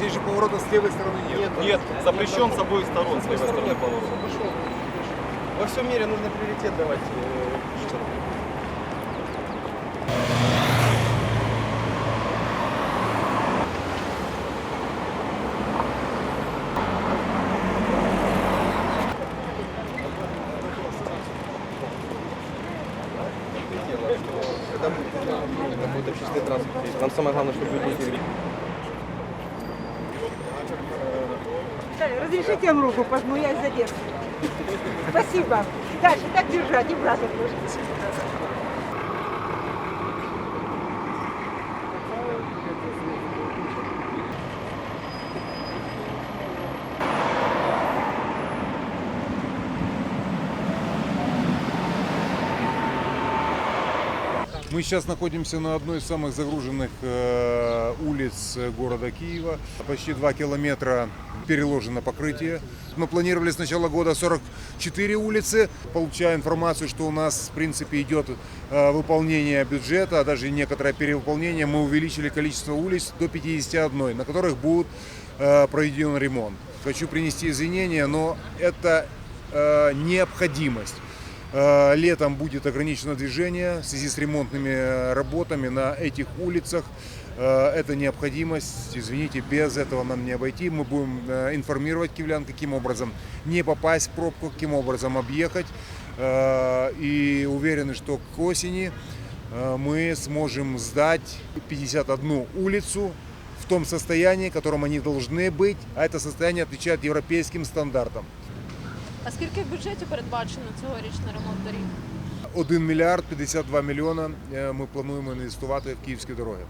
Здесь же поворота с левой стороны нет. Нет, запрещен с обоих сторон, с левой стороны поворот. Пошел. Во всем мире нужно приоритет давать э, когда будет общественный транспорт. Нам самое главное, чтобы люди Разрешите вам руку пожму, я задержу. Спасибо. Дальше так держать, и брата тоже. Мы сейчас находимся на одной из самых загруженных э, улиц э, города Киева. Почти 2 километра переложено покрытие. Мы планировали с начала года 44 улицы. Получая информацию, что у нас в принципе идет э, выполнение бюджета, а даже некоторое перевыполнение, мы увеличили количество улиц до 51, на которых будет проведен ремонт. Хочу принести извинения, но это необходимость. Э, Летом будет ограничено движение в связи с ремонтными э, работами на этих улицах. Э, Это необходимость, извините, без этого нам не обойти. Мы будем информировать киевлян, каким образом не попасть в пробку, каким образом объехать. И уверены, что к осени мы сможем сдать 51 улицу в том состоянии, в котором они должны быть, а это состояние отвечает европейским стандартам. А скільки в бюджеті передбачено цьогоріч на ремонт доріг? 1 мільярд 52 мільйона е, ми плануємо інвестувати в київські дороги.